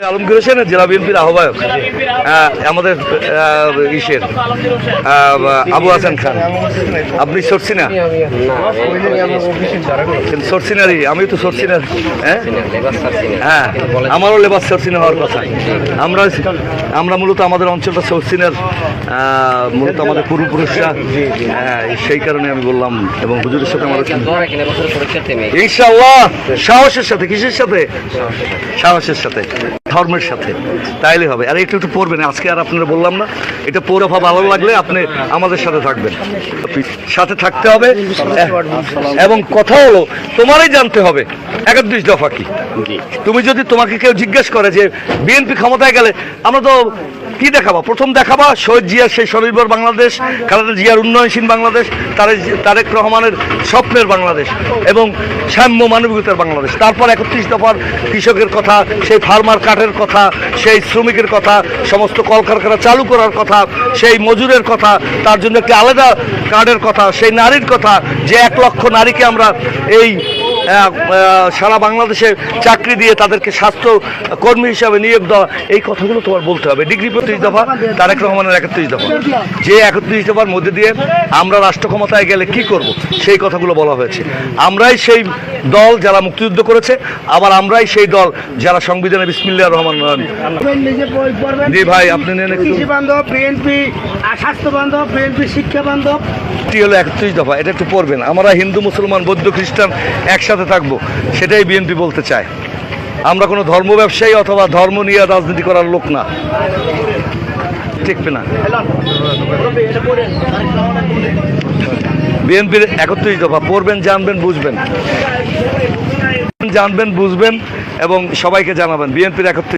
আলমগীর হোসেন জেলা বিএনপির আহ্বায়ক। আমাদের ইসের। আবু হাসান খান। আপনি সরসিনা? সরসিনারি আমি তো সরসিনার হ্যাঁ? হ্যাঁ আমারও লেবাস সরসিনা হওয়ার কথা। আমরা আমরা মূলত আমাদের অঞ্চলটা সরসিনার মূলত আমাদের পূর্বপুরুষরা। হ্যাঁ সেই কারণে আমি বললাম এবং হুজুরের সাথে আমাদের ইনশাআল্লাহ সাহসের সাথে কিসের সাথে। সাহসের সাথে। ধর্মের সাথে। তাইলে হবে। আর একটু একটু পড়বেন। আজকে আর আপনারা বললাম না। এটা পড়ে ভালো লাগলে আপনি আমাদের সাথে থাকবেন। সাথে থাকতে হবে। এবং কথা হলো তোমারই জানতে হবে। একত্রিশ দফা কি? তুমি যদি তোমাকে কেউ জিজ্ঞেস করে যে বিএনপি ক্ষমতায় গেলে আমরা তো কি দেখাবা? প্রথম দেখাবা শহীদ জিয়ার সেই স্বনির্ভর বাংলাদেশ, খালেদা জিয়ার উন্নয়নশীল বাংলাদেশ, তারেক তারেক রহমানের স্বপ্নের বাংলাদেশ এবং সাম্য মানবিকতার বাংলাদেশ। তারপর একত্রিশ দফার কৃষকের কথা, সেই ফার্মার কাঠের কথা, সেই শ্রমিকের কথা, সমস্ত কলকারখানা চালু করার কথা, সেই মজুরের কথা, তার জন্য একটি আলাদা কার্ডের কথা, সেই নারীর কথা, যে এক লক্ষ নারীকে আমরা এই সারা বাংলাদেশে চাকরি দিয়ে তাদেরকে স্বাস্থ্য কর্মী হিসাবে নিয়োগ দেওয়া এই কথাগুলো তোমার বলতে হবে। ডিগ্রি পঁয়ত্রিশ দফা তারেক রহমানের একত্রিশ দফা। যে একত্রিশ দফার মধ্যে দিয়ে আমরা রাষ্ট্র ক্ষমতায় গেলে কি করব সেই কথাগুলো বলা হয়েছে। আমরাই সেই দল যারা মুক্তিযুদ্ধ করেছে আবার আমরাই সেই দল যারা সংবিধানে বিসমিল্লাহ রহমান জি ভাই আপনি নেন একটু। বিএনপি এটি হলো একত্রিশ দফা, এটা একটু পড়বেন। আমরা হিন্দু, মুসলমান, বৌদ্ধ, খ্রিস্টান একসাথে থাকব, সেটাই বিএনপি বলতে চায়। আমরা কোনো ধর্ম ব্যবসায়ী অথবা ধর্ম নিয়ে রাজনীতি করার লোক না। ঠিক না। বিএনপির একত্রিশ দফা, পড়বেন, জানবেন, বুঝবেন। জানবেন, বুঝবেন এবং সবাইকে জানাবেন, বিএনপির একত্রিশ